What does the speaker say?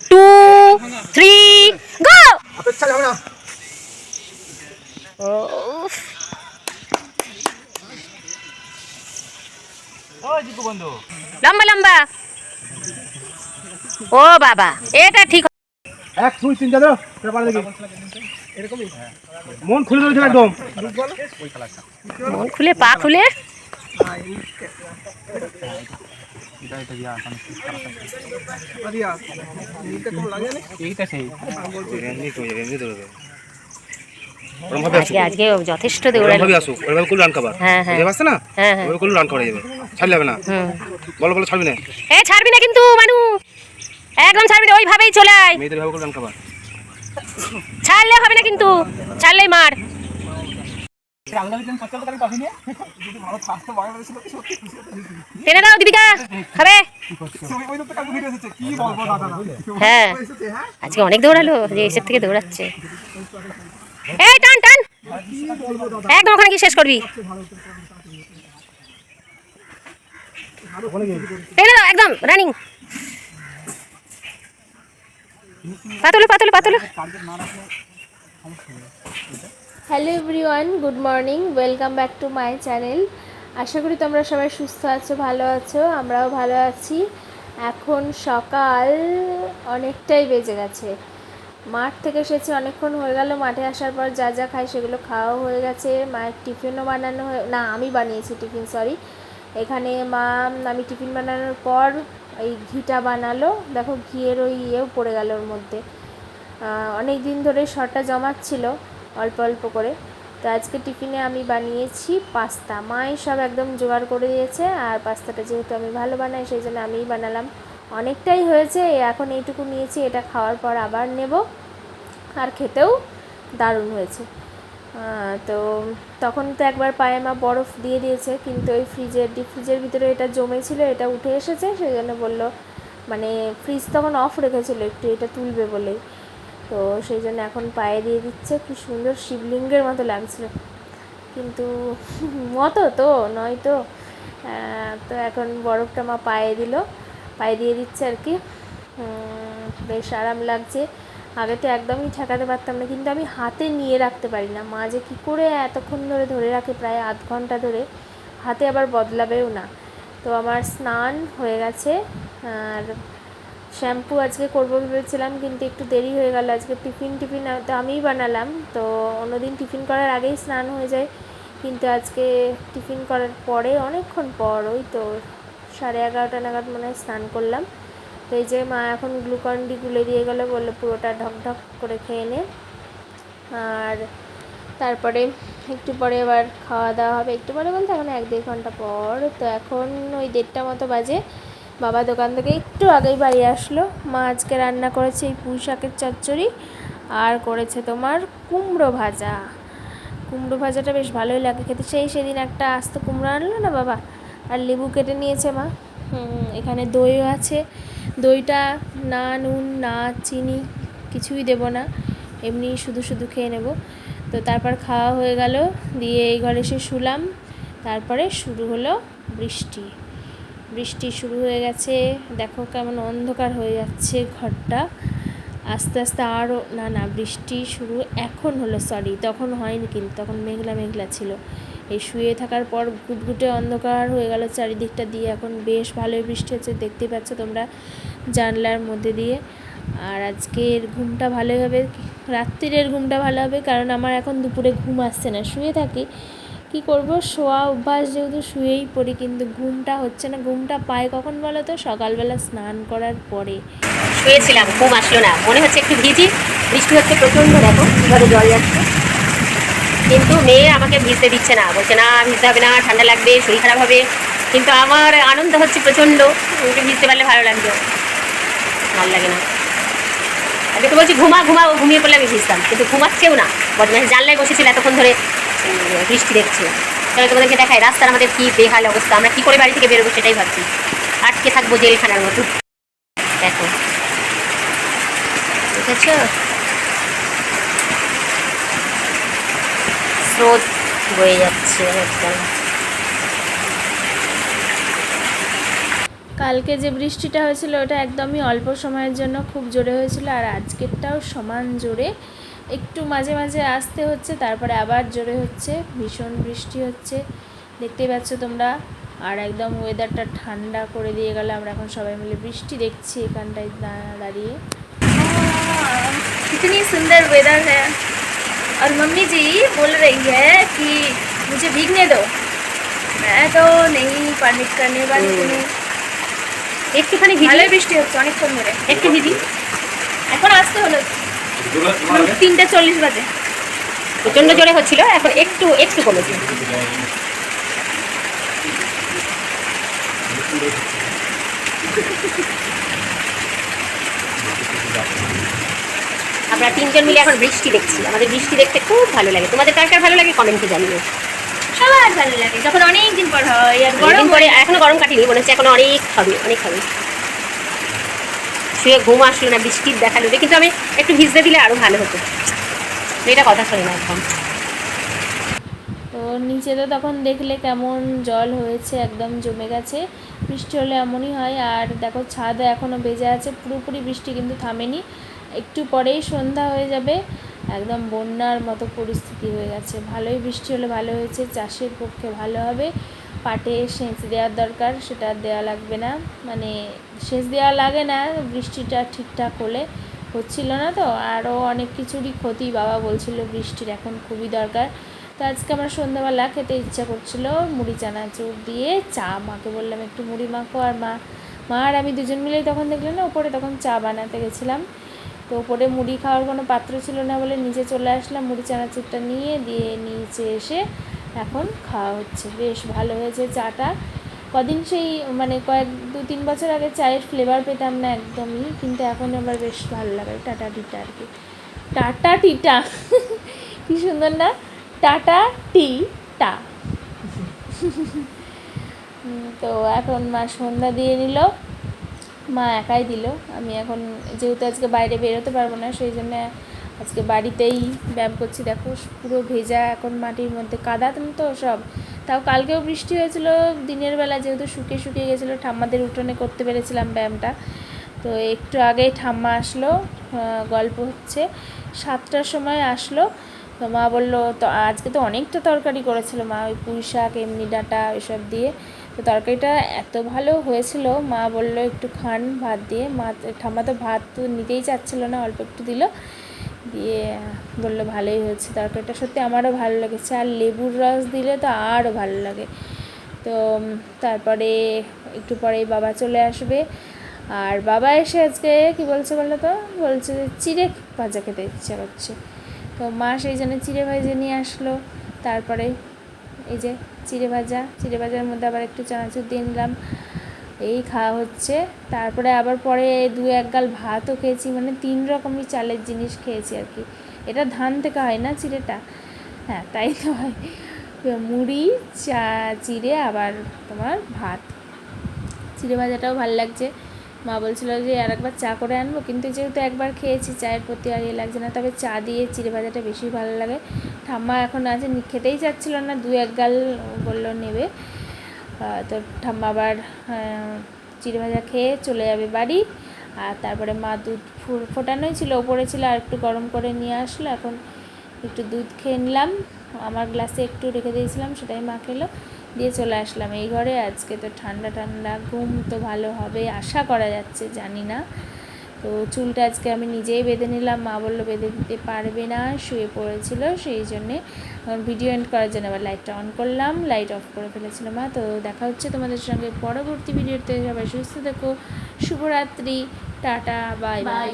Two three না লম্বা লম্বা। ও বাবা এটা ঠিক এক দুই তিন দেখি মন খুলে একদম। মন খুলে পা খুলে। আজকে আজকে যথেষ্ট দৌড়ালো আসুক ওরভাবে করলে রান খাবার? হ্যাঁ, হ্যাঁ। বুঝতে না? হ্যাঁ হ্যাঁ। করলে রান করা যাবে? ছাড়লে যাবে না। বলো বলো ছাড়বি না। এ ছাড়বি না কিন্তু মানু। একদম ছাড়বি না ওইভাবেই চলে আয়। মেয়েদের ভাবে করলে রান খাবার? ছাড়লে হবে না কিন্তু ছাড়লেই মার। টেনে দাও দীপিকা খাবে? হ্যাঁ। আজকে অনেক দৌড়ালো যে এসের থেকে দৌড়াচ্ছে। এই, টান টান। একদম ওখানে কি শেষ করবি। টেনে দাও একদম রানিং পাতলো পাতলো পাতলো। Hello everyone, good morning, welcome back to my channel. আশা করি তোমরা সবাই সুস্থ আছো, ভালো আছো, আমরাও ভালো আছি। এখন সকাল অনেকটাই বেজে গেছে। মাঠ থেকে এসেছি, অনেকক্ষণ হয়ে গেল। মাঠে আসার পর যা যা খাই সেগুলো খাওয়া হয়ে গেছে। মায়ের টিফিনও বানানো হয়ে, না, আমি বানিয়েছি টিফিন সরি এখানে মা, আমি টিফিন বানানোর পর এই ঘিটা বানালো। দেখো, ঘিয়ের ওই ইয়েও পড়ে গেল ওর মধ্যে। অনেক দিন ধরে শরটা জমাচ্ছিল, অল্প অল্প করে। তো আজকে টিফিনে আমি বানিয়েছি পাস্তা। মাই সব একদম জোগাড় করে দিয়েছে, আর পাস্তাটা যেহেতু আমি ভালো বানাই, সেই জন্য আমিই বানালাম। অনেকটাই হয়েছে, এখন এইটুকু নিয়েছি, এটা খাওয়ার পর আবার নেব। আর খেতেও দারুণ হয়েছে। তো তখন তো একবার পায়ে মা বরফ দিয়ে দিয়েছে, কিন্তু ওই ফ্রিজের, ডিপ ফ্রিজের ভিতরে এটা জমেছিল, এটা উঠে এসেছে সেই জন্য বলল মানে ফ্রিজ তখন অফ রেখেছিল, একটু এটা তুলবে বলেই। তো সেই জন্য এখন পায়ে দিয়ে দিচ্ছে, কি সুন্দর শিবলিঙ্গের মতো লাগছিল। কিন্তু মতো তো, নয় তো। তো এখন বরফটা মা পায়ে দিল। পায়ে দিয়ে দিচ্ছে আর কি। বেশ আরাম লাগছে। আগে তো একদমই ঠেকাতে পারতাম না, কিন্তু আমি হাতে নিয়ে রাখতে পারি না। মা যে কী করে এতক্ষণ ধরে ধরে রাখে, প্রায় আধ ঘণ্টা ধরে। হাতে আবার বদলাবেও না। তো আমার স্নান হয়ে গেছে। আর শ্যাম্পু আজকে করব ভেবেছিলাম, কিন্তু একটু দেরি হয়ে গেল। আজকে টিফিন টিফিন তো আমিই বানালাম। তো অন্যদিন টিফিন করার আগেই স্নান হয়ে যায়। কিন্তু আজকে টিফিন করার পরে, অনেকক্ষণ পর ওই তো সাড়ে এগারোটা নাগাদ মনে হয় স্নান করলাম। তো এই যে মা এখন গ্লুকন ডি গুলে দিয়ে গেলো বলল পুরোটা ঢক ঢক করে খেয়ে নে। আর তারপরে একটু পরে আবার খাওয়া দাওয়া হবে। একটু পরে বলতে এখন এক দেড় ঘণ্টা পর। তো এখন ওই দেড়টা মতো বাজে। বাবা দোকান থেকে একটু আগেই বাড়ি আসলো। মা আজকে রান্না করেছে এই পুঁই শাকের চচ্চড়ি আর করেছে তোমার কুমড়ো ভাজা। কুমড়ো ভাজাটা বেশ ভালোই লাগে খেতে। সেই সেদিন একটা আস্ত কুমড়ো আনলো না বাবা? আর লেবু কেটে নিয়েছে মা। এখানে দইও আছে। দইটা না, নুন, না, চিনি কিছুই দেব না। এমনি শুধু শুধু খেয়ে নেব। তো তারপর খাওয়া হয়ে গেল, দিয়ে এই ঘরে এসে শুলাম। তারপরে শুরু হলো বৃষ্টি। বৃষ্টি শুরু হয়ে গেছে। দেখো কেমন অন্ধকার হয়ে যাচ্ছে ঘরটা। আস্তে আস্তে আরও না না, বৃষ্টি শুরু এখন হলো সরি তখন হয়নি কিন্তু, তখন মেঘলা মেঘলা ছিল। এই শুয়ে থাকার পর গুটগুটে অন্ধকার হয়ে গেল চারিদিকটা দিয়ে। এখন বেশ ভালোই বৃষ্টি হচ্ছে দেখতেই পাচ্ছ তোমরা জানলার মধ্যে দিয়ে। আর আজকের ঘুমটা ভালোই হবে, রাত্রিরের ঘুমটা ভালো হবে, কারণ আমার এখন দুপুরে ঘুম আসছে না। শুয়ে থাকি, কি করব? শোয়া অভ্যাস যেহেতু শুয়েই পড়ি, কিন্তু ঘুমটা হচ্ছে না। ঘুমটা পায় কখন বলো তো? সকালবেলা স্নান করার পরে। শুয়েছিলাম, ঘুম আসলো না। মনে হচ্ছে একটু ভিজি, বৃষ্টি হচ্ছে প্রচণ্ড, দেখো কীভাবে জল যাচ্ছে। কিন্তু মেয়ে আমাকে ভিজতে দিচ্ছে না। বলছে, না, ভিজতে হবে না, ঠান্ডা লাগবে, শরীর খারাপ হবে। কিন্তু আমার আনন্দ হচ্ছে প্রচণ্ড। ভিজতে পারলে ভালো লাগবে ভালো লাগে না। আগে তো বলছি, ঘুমা ঘুমা, ও ঘুমিয়ে পড়লে আমি ভিজতাম। কিন্তু ঘুমাচ্ছেও না। বদমাস জানলায় বসেছিল এতক্ষণ ধরে, বৃষ্টি দেখছে তাহলে তোমাদেরকে দেখাই, রাস্তার আমাদের কি বেহাল অবস্থা। আমরা কী করে বাড়ি থেকে বেরোবো সেটাই ভাবছি। আটকে থাকব জেলখানার মতো। দেখো। বুঝেছ স্রোত বয়ে যাচ্ছে একদম। কালকে যে বৃষ্টিটা হয়েছিল ওটা একদমই অল্প সময়ের জন্য খুব জোরে হয়েছিল আর আজকেরটাও সমান জোরে। একটু মাঝে মাঝে আসতে হচ্ছে তারপরে আবার জোরে হচ্ছে ভীষণ বৃষ্টি হচ্ছে। দেখতেই পাচ্ছ তোমরা আর একদম ওয়েদারটা ঠান্ডা করে দিয়ে গেল আমরা এখন সবাই মিলে বৃষ্টি দেখছি এখানটায় দাঁড়িয়ে। সুন্দর ওয়েদার হ্যাঁ। और मम्मी जी बोल रही है कि मुझे भीगने दो मैं तो नहीं परमिट करने वाली तुम्हें একটুখানি ভিজি ভালোই বৃষ্টি হচ্ছে অনেকক্ষণ ধরে একটু ভিজি এখন আসতে হলো তিনটে চল্লিশ বাজে প্রচন্ড জোরে হচ্ছিল এখন একটু একটু কমেছে আমরা তিনজন মিলে এখন বৃষ্টি দেখছি। আমাদের বৃষ্টি দেখতে খুব ভালো লাগে। তোমাদের কার কার ভালো লাগে কমেন্টে জানিও। সবার ভালো লাগে যখন অনেক দিন পর হয় আর গরম পরে এখনও গরম কাটিনি মনে হচ্ছে এখনও অনেক হবে অনেক হবে। শুয়ে ঘুম আসলো না বৃষ্টির দেখাল কিন্তু আমি একটু ভিজতে দিলে আরও ভালো হতো। মেয়েটা কথা শোনে না একদম তো নিচে তো তখন দেখলে কেমন জল হয়েছে একদম জমে গেছে। বৃষ্টি হলে এমনই হয় আর দেখো ছাদ এখনও বেজে আছে পুরোপুরি বৃষ্টি কিন্তু থামেনি। একটু পরেই সন্ধ্যা হয়ে যাবে। একদম বন্যার মতো পরিস্থিতি হয়ে গেছে। ভালোই বৃষ্টি হলে ভালো হয়েছে, চাষের পক্ষে ভালো হবে। পাটে সেচ দেওয়ার দরকার, সেটা দেওয়া লাগবে না। মানে সেচ দেওয়া লাগে না, বৃষ্টিটা ঠিকঠাক হলে। হচ্ছিল না তো, আরও অনেক কিছুরই ক্ষতি বাবা বলছিল বৃষ্টির, এখন খুবই দরকার। তো আজকে আমার সন্ধ্যাবেলা খেতে ইচ্ছা করছিল মুড়ি চানা চানাচুর দিয়ে চা, মাকে বললাম একটু মুড়ি মাখো আর মা মা আর আমি দুজন মিলেই তখন দেখলাম না উপরে তখন চা বানাতে গেছিলাম। তো উপরে মুড়ি খাওয়ার কোনো পাত্র ছিল না বলে নিচে চলে আসলাম। মুড়ি চানাচুরটা নিয়ে দিয়ে নিচে এসে এখন খাওয়া হচ্ছে। বেশ ভালো হয়েছে চাটা। কদিন সেই মানে কয়েক, দু তিন বছর আগে চায়ের ফ্লেভার পেতাম না একদমই, কিন্তু এখন আবার বেশ ভালো লাগে। টাটা টিটা আর কি। টাটা টিটা। কি সুন্দর না? টাটা টি টা তো এখন মা সন্ধ্যা দিয়ে নিল। মা একাই দিল। আমি এখন যেহেতু আজকে বাইরে বেরোতে পারব না, সেই জন্য আজকে বাড়িতেই ব্যায়াম করছি। দেখো, পুরো ভেজা এখন মাটির মধ্যে কাদা তো সব। তাও কালকেও বৃষ্টি হয়েছিল, দিনের বেলা যেহেতু শুকিয়ে শুকিয়ে গেছিল, ঠাম্মাদের উঠোনে করতে পেরেছিলাম ব্যায়ামটা। তো একটু আগেই ঠাম্মা আসলো গল্প হচ্ছে। সাতটার সময় আসলো, তো মা বলল, তো আজকে তো অনেকটা তরকারি করেছিল মা, ওই পুঁই শাক এমনি ডাঁটা ওইসব দিয়ে। তো তরকারিটা এত ভালো হয়েছিল, মা বলল একটু খান ভাত দিয়ে। মা ঠাম্মা তো ভাত তো নিতেই চাচ্ছিলো না, অল্প একটু দিল। দিয়ে বলল ভালোই হয়েছে তরকারিটা, সত্যি আমারও ভালো লেগেছে। আর লেবুর রস দিলে তো আরও ভালো লাগে। তো তারপরে একটু পরে বাবা চলে আসবে। আর বাবা এসে আজকে কি বলছে বলো তো? বলছে যে চিড়ে ভাজা খেতে ইচ্ছা করছে। তো মা সেই জন্য চিড়ে ভাজা নিয়ে আসলো। তারপরে এই যে চিড়ে ভাজা, চিড়ে ভাজার মধ্যে আবার একটু চানাচুর দিয়ে নিলাম। এই খাওয়া হচ্ছে। তারপরে আবার পরে দু এক গাল ভাতও খেয়েছি মানে তিন রকমই চালের জিনিস খেয়েছি আর কি। এটা ধান থেকে হয় না চিড়েটা? হ্যাঁ তাই তো হয়। মুড়ি, চা, চিড়ে, আবার তোমার ভাত। চিড়ে ভাজাটাও ভালো লাগছে। মা বলছিল যে আর একবার চা করে আনব, কিন্তু যেহেতু একবার খেয়েছি, চায়ের প্রতি আর ইয়ে লাগছে না, তবে চা দিয়ে চিড়ে ভাজাটা বেশি ভালো লাগে। ঠাম্মা এখন আছে খেতেই চাচ্ছিল না, দু এক গাল বলল নেবে। তো ঠাম্মা আবার চিড়ে ভাজা খেয়ে চলে যাবে বাড়ি। আর তারপরে মা দুধ ফোটানোই ছিল, ওপরে ছিল আর একটু গরম করে নিয়ে আসলো। এখন একটু দুধ খেয়ে নিলাম। আমার গ্লাসে একটু রেখে দিয়েছিলাম, সেটাই মা খেলো। দিয়ে চলে আসলাম এই ঘরে। আজকে তো ঠান্ডা ঠান্ডা, ঘুম তো ভালো হবে, আশা করা যাচ্ছে, জানি না। তো চুলটা আজকে আমি নিজেই বেঁধে নিলাম, মা বলল বেঁধে দিতে পারবে না, শুয়ে পড়েছিল, সেই জন্যে ভিডিও এন্ড করার জন্য আবার লাইটটা অন করলাম লাইট অফ করে ফেলেছিল মা। তো দেখা হচ্ছে তোমাদের সঙ্গে পরবর্তী ভিডিওতে সবাই সুস্থ থেকো, শুভরাত্রি, টাটা বাই বাই